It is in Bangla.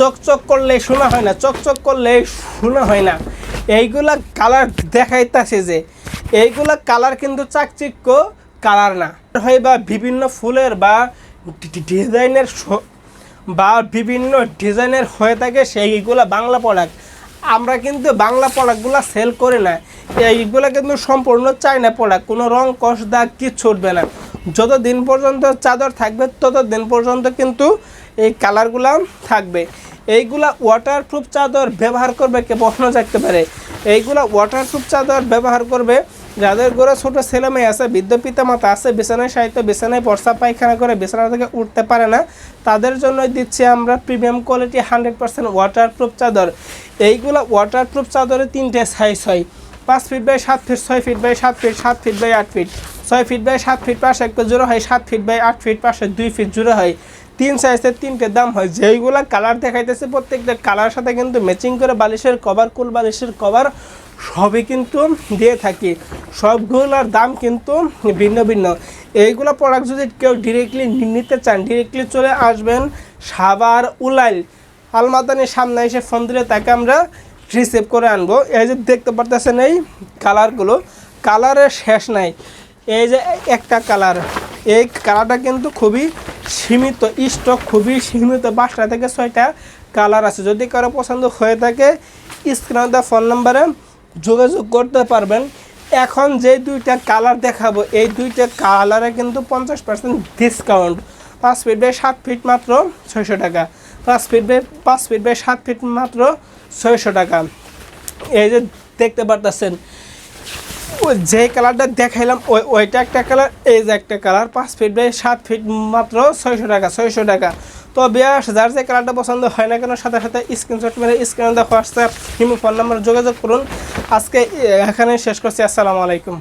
চকচক করলে শোনা হয় না, চকচক করলে শোনা হয় না। এইগুলা কালার দেখাইতেছে যে, এইগুলা কালার কিন্তু চাকচিক্য কালার না। হয় বা বিভিন্ন ফুলের বা ডিজাইনের বা বিভিন্ন ডিজাইনের হয়ে থাকে সেইগুলো বাংলা প্রোডাক্ট আমরা কিন্তু বাংলা প্রোডাক্টগুলো সেল করি না। এইগুলো কিন্তু সম্পূর্ণ চায়না প্রোডাক্ট কোনো রং কষ দাগ কিচ্ছু উঠবে না। যত দিন পর্যন্ত চাদর থাকবে, তত দিন পর্যন্ত কিন্তু এই কালারগুলো থাকবে। এইগুলা ওয়াটারপ্রুফ চাদর ব্যবহার করবে কে প্রশ্ন থাকতে পারে? এইগুলা ওয়াটারপ্রুফ চাদর ব্যবহার করবে যাদের ঘরে ছোটো ছেলে মেয়ে আছে, বৃদ্ধ পিতা মাতা আছে, বিছানায় সাহিত্য বিছানায় বর্ষা পায়খানা করে বিছানা থেকে উঠতে পারে না, তাদের জন্য দিচ্ছি আমরা premium quality hundred percent waterproof চাদর। এইগুলো ওয়াটারপ্রুফ চাদরে তিনটে সাইজ হয়। পাঁচ ফিট বাই সাত ফিট ছয় ফিট বাই সাত ফিট সাত ফিট বাই আট ফিট ছয় ফিট বাই সাত ফিট পাশে একটা জোড়া হয়, সাত ফিট বাই আট ফিট পাশে দুই ফিট জোড়া হয়। তিন সাইজের তিনটে দাম হয়। যেইগুলো কালার দেখাইতেছে প্রত্যেকটা কালার সাথে কিন্তু ম্যাচিং করে বালিশের কভার কুল বালিশের কভার সবই কিন্তু দিয়ে থাকি। সবগুলোর দাম কিন্তু ভিন্ন ভিন্ন। এইগুলো প্রোডাক্ট যদি কেউ ডিরেক্টলি নিতে চান ডিরেক্টলি চলে আসবেন সাবার উলাইল। আলমাদানির সামনে এসে ফোন দিলে তাকে আমরা রিসিভ করে আনব। এই যে দেখতে পারতেছেন এই কালারগুলো, কালারের শেষ নাই। এই যে একটা কালার, এই কালারটা কিন্তু খুবই সীমিত স্টক খুবই সীমিত পাঁচটা থেকে ছয়টা কালার আছে। যদি কারও পছন্দ হয়ে থাকে স্ক্রিনে দেওয়া ফোন নাম্বারে যোগাযোগ করতে পারবেন। এখন যে দুইটা কালার দেখাবো, এই দুইটা কালারে কিন্তু পঞ্চাশ পার্সেন্ট ডিসকাউন্ট পাঁচ ফিট বাই সাত ফিট মাত্র ছয়শো টাকা। পাঁচ ফিট বাই, পাঁচ ফিট বাই সাত ফিট মাত্র ছয়শো টাকা। এই যে দেখতে পারতেছেন যে কালারটা দেখাইলাম, ওই ওইটা একটা কালার, এই যে একটা কালার, পাঁচ ফিট বাই সাত ফিট মাত্র ছয়শো টাকা ছয়শো টাকা। তো বিয়াস, যার যে কালারটা পছন্দ হয় না কেন, সাথে সাথে স্ক্রিনশট মেরে স্ক্রিনে হোয়াটসঅ্যাপ হিমো ফোন নাম্বার যোগাযোগ করুন। আজকে এখানে শেষ করছি, আসসালামু আলাইকুম।